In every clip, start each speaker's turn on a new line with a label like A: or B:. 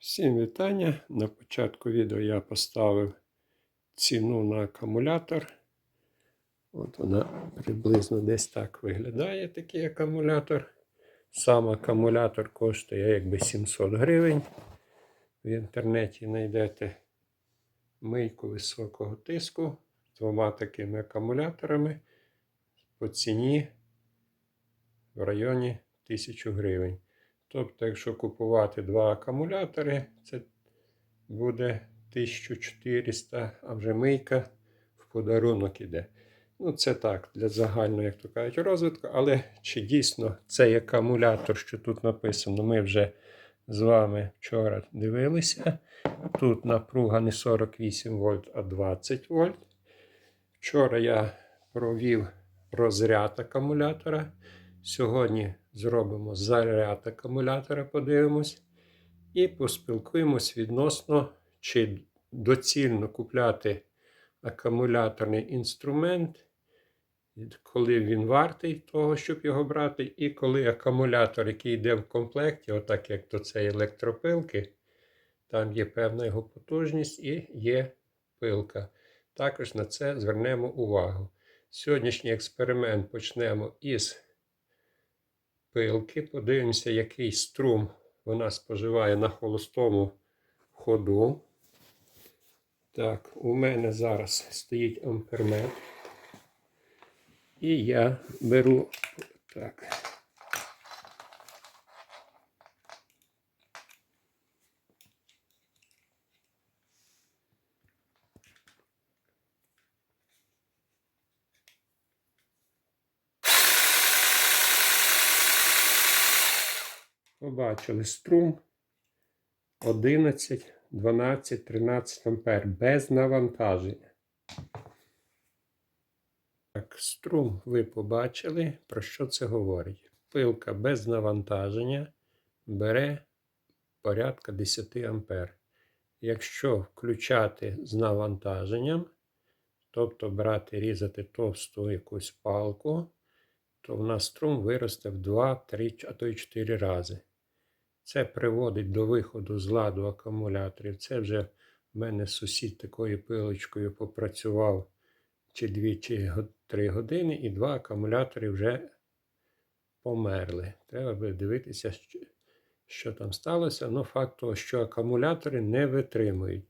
A: Всім вітання. На початку відео я поставив ціну на акумулятор. От вона приблизно десь так виглядає такий акумулятор. Сам акумулятор коштує якби 700 гривень. В інтернеті знайдете мийку високого тиску з двома такими акумуляторами по ціні в районі 1000 гривень. Тобто, якщо купувати два акумулятори, це буде 1400, а вже мийка в подарунок іде. Ну, це так, для загального, як то кажуть, розвитку. Але чи дійсно цей акумулятор, що тут написано, ми вже з вами вчора дивилися. Тут напруга не 48 вольт, а 20 вольт. Вчора я провів розряд акумулятора. Сьогодні зробимо заряд акумулятора, подивимось. І поспілкуємось відносно, чи доцільно купляти акумуляторний інструмент, коли він вартий того, щоб його брати, і коли акумулятор, який йде в комплекті, отак як до цієї електропилки, там є певна його потужність і є пилка. Також на це звернемо увагу. Сьогоднішній експеримент почнемо із пилки. Подивимося, який струм вона споживає на холостому ходу. Так, у мене зараз стоїть амперметр. І я беру так. Побачили струм 11, 12, 13 ампер без навантаження. Так, струм ви побачили, про що це говорить? Пилка без навантаження бере порядка 10 ампер. Якщо включати з навантаженням, тобто брати, різати товсту якусь палку, то в нас струм виросте в 2, 3, а то й 4 рази. Це приводить до виходу з ладу акумуляторів. Це вже в мене сусід такою пилочкою попрацював чи 2 чи 3 години, і два акумулятори вже померли. Треба буде дивитися, що там сталося. Ну, факт того, що акумулятори не витримують.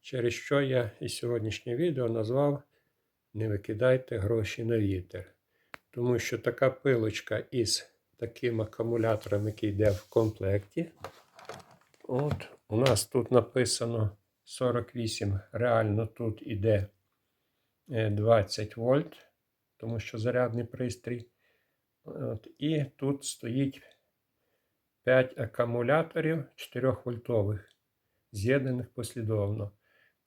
A: Через що я і сьогоднішнє відео назвав Не викидайте гроші на вітер. Тому що така пилочка із таким акумулятором, який йде в комплекті. От, У нас тут написано 48, реально тут іде 20 вольт, тому що зарядний пристрій. От, І тут стоїть 5 акумуляторів 4 вольтових, з'єднаних послідовно.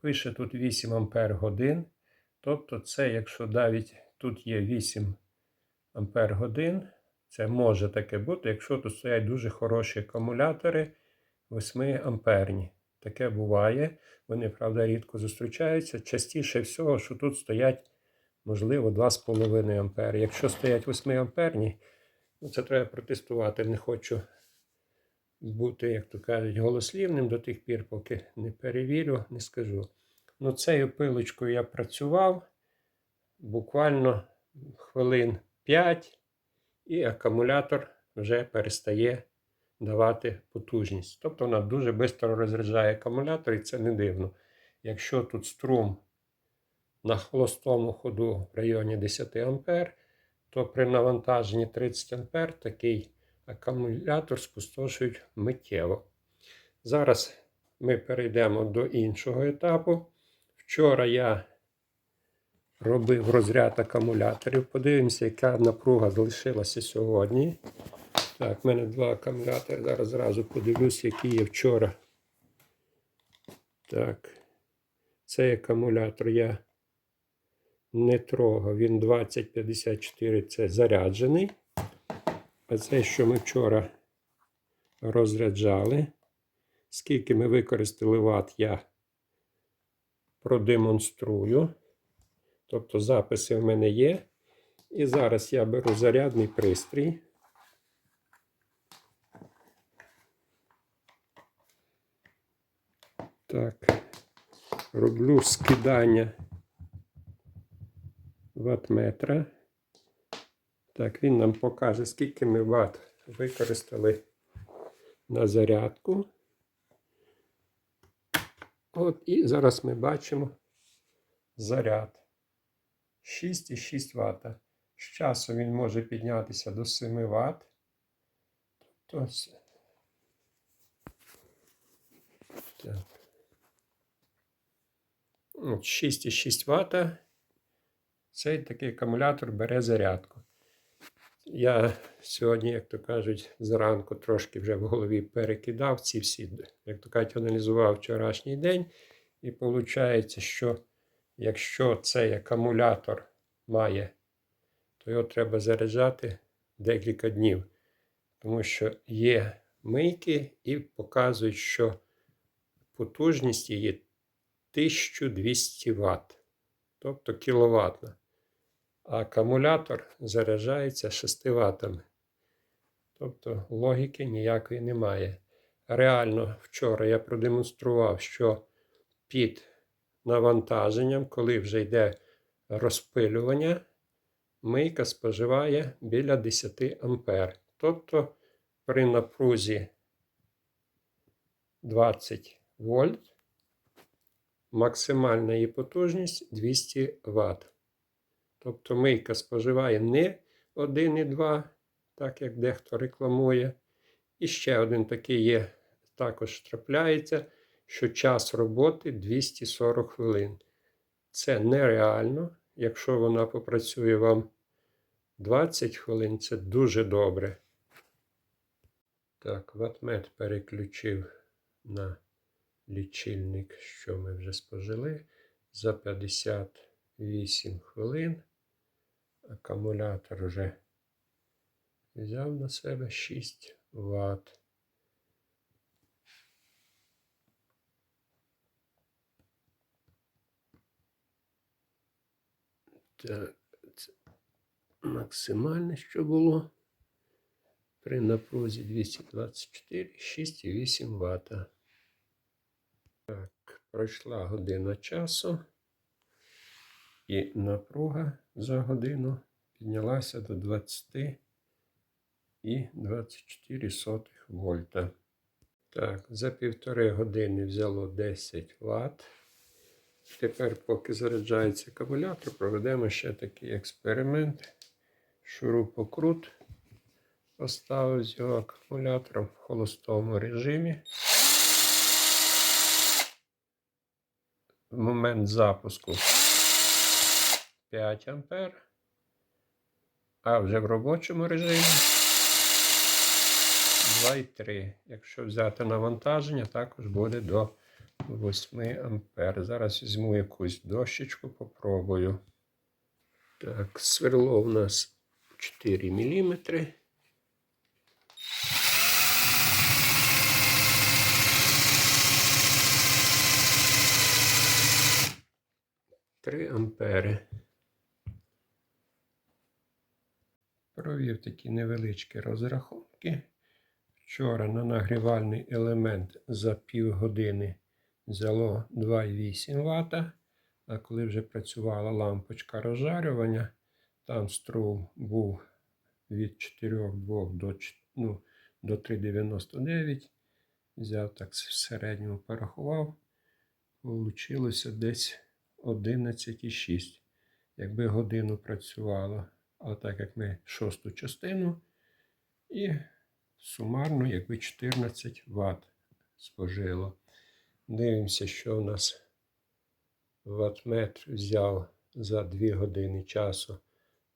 A: Пише тут 8 ампер годин. Тобто, це, якщо навіть тут є 8 ампер годин, це може таке бути, якщо тут стоять дуже хороші акумулятори 8 амперні. Таке буває. Вони, правда, рідко зустрічаються. Частіше всього, що тут стоять, можливо, 2,5 ампери. Якщо стоять 8 амперні, ну це треба протестувати. Не хочу бути, як то кажуть, голослівним до тих пір, поки не перевірю, не скажу. Ну, цією пилочкою я працював буквально хвилин 5 і акумулятор вже перестає давати потужність. Тобто вона дуже швидко розряджає акумулятор, і це не дивно. Якщо тут струм на холостому ходу в районі 10 А, то при навантаженні 30 А такий акумулятор спустошують миттєво. Зараз ми перейдемо до іншого етапу. Вчора я робив розряд акумуляторів. Подивимося, яка напруга залишилася сьогодні. Так, в мене два акумулятори. Зараз зразу подивлюсь, які є вчора. Так. Цей акумулятор я не трогав. Він 2054 це заряджений. А це, що ми вчора розряджали. Скільки ми використали ват, я продемонструю. Тобто записи в мене є. І зараз я беру зарядний пристрій. Так, роблю скидання ватметра. Так, він нам покаже, скільки ми ват використали на зарядку. От і зараз ми бачимо заряд 6,6 Вт. З часу він може піднятися до 7 Вт. Тобто, так. 6,6 Вт. Цей такий акумулятор бере зарядку. Я сьогодні, як то кажуть, зранку трошки вже в голові перекидав ці всі, як то кажуть, аналізував вчорашній день. І виходить, що якщо цей акумулятор має, то його треба заряджати декілька днів. Тому що є мийки і показують, що потужність її 1200 Вт, тобто кіловатна. А акумулятор заряджається 6 ватами. Тобто логіки ніякої немає. Реально, вчора я продемонстрував, що під навантаженням, коли вже йде розпилювання, мийка споживає біля 10 А. Тобто при напрузі 20 вольт максимальна її потужність 200 Вт. Тобто мийка споживає не 1,2, так як дехто рекламує. І ще один такий є, також трапляється, що час роботи 240 хвилин. Це нереально. Якщо вона попрацює вам 20 хвилин, це дуже добре. Так, ватмет переключив на лічильник, що ми вже спожили. За 58 хвилин. Акумулятор вже взяв на себе 6 Вт. Так, це максимальне, що було. При напрузі 224, 6,8 Вт. Так, пройшла година часу. І напруга за годину піднялася до 20 і 24 сотих вольта. Так, за півтори години взяло 10 Вт. Тепер, поки заряджається акумулятор, проведемо ще такий експеримент. Шурупокрут поставив з його акумулятором в холостому режимі. В момент запуску 5 ампер, а вже в робочому режимі 2,3. Якщо взяти навантаження, також буде до 8 ампер. Зараз візьму якусь дощечку, попробую. Так, сверло у нас 4 мм. Три ампери. Провів такі невеличкі розрахунки. Вчора на нагрівальний елемент за півгодини взяло 2,8 Вт. А коли вже працювала лампочка розжарювання, там струм був від 4,2 до, ну, до 3,99. Взяв так в середньому порахував. Получилося десь 11,6. Якби годину працювало, а так як ми шосту частину, і сумарно, якби 14 Вт спожило. Дивимося, що у нас ватметр взяв за 2 години часу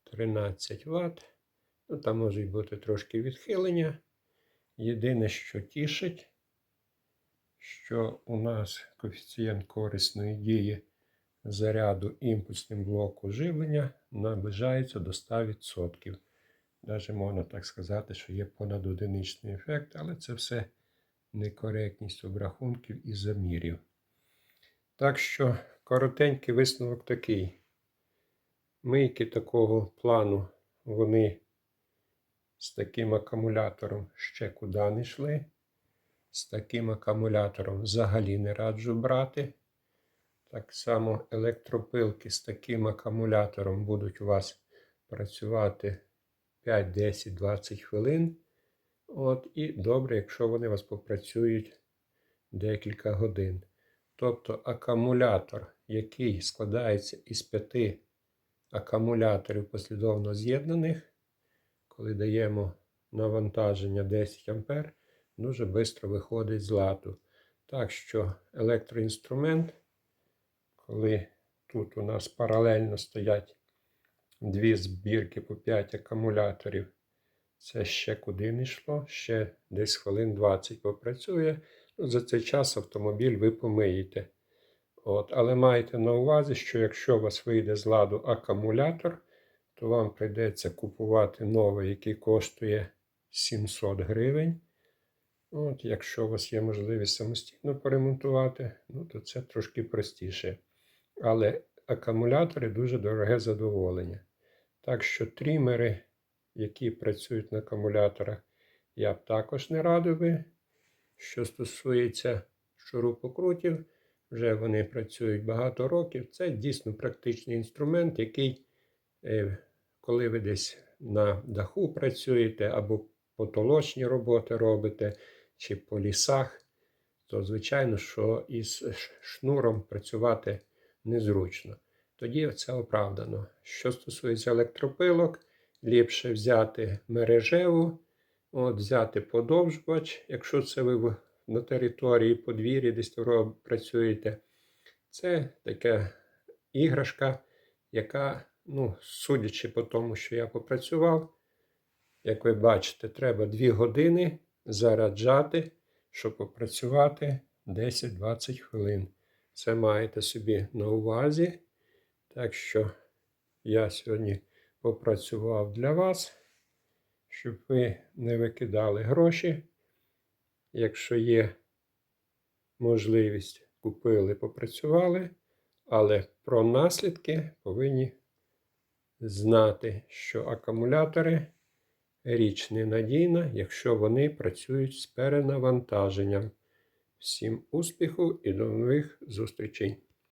A: 13 Вт. Ну, там може бути трошки відхилення. Єдине, що тішить, що у нас коефіцієнт корисної дії заряду імпульсним блоку живлення наближається до 100%. Навіть можна так сказати, що є понад одиничний ефект, але це все некоректність обрахунків і замірів. Так що коротенький висновок такий. Мийки такого плану, вони з таким акумулятором ще куди не йшли. з таким акумулятором взагалі не раджу брати. Так само електропилки з таким акумулятором будуть у вас працювати 5, 10, 20 хвилин. От, і добре, якщо вони у вас попрацюють декілька годин. Тобто акумулятор, який складається із п'яти акумуляторів послідовно з'єднаних, коли даємо навантаження 10 А, дуже швидко виходить з ладу. Так що електроінструмент, коли тут у нас паралельно стоять дві збірки по 5 акумуляторів, це ще куди не йшло, ще десь хвилин 20 попрацює. Ну, за цей час автомобіль ви помиєте. От, але майте на увазі, що якщо у вас вийде з ладу акумулятор, то вам прийдеться купувати новий, який коштує 700 гривень. От, Якщо у вас є можливість самостійно поремонтувати, ну, то це трошки простіше. Але акумулятори дуже дороге задоволення. Так що трімери, які працюють на акумуляторах, я б також не радив би. Що стосується шурупокрутів, вже вони працюють багато років. Це дійсно практичний інструмент, який, е, коли ви десь на даху працюєте або потолочні роботи робите, чи по лісах, то звичайно, що із шнуром працювати незручно. Тоді це оправдано. Що стосується електропилок, ліпше взяти мережеву. От, Взяти подовжувач, якщо це ви на території подвір'я десь працюєте. Це така іграшка, яка, ну, судячи по тому, що я попрацював, як ви бачите, треба 2 години заряджати, щоб попрацювати 10-20 хвилин. Це маєте собі на увазі. Так що я сьогодні попрацював для вас щоб ви не викидали гроші. Якщо є можливість, купили, попрацювали, але про наслідки повинні знати, що акумулятори річ ненадійна, якщо вони працюють з перенавантаженням. Всім успіху і до нових зустрічей!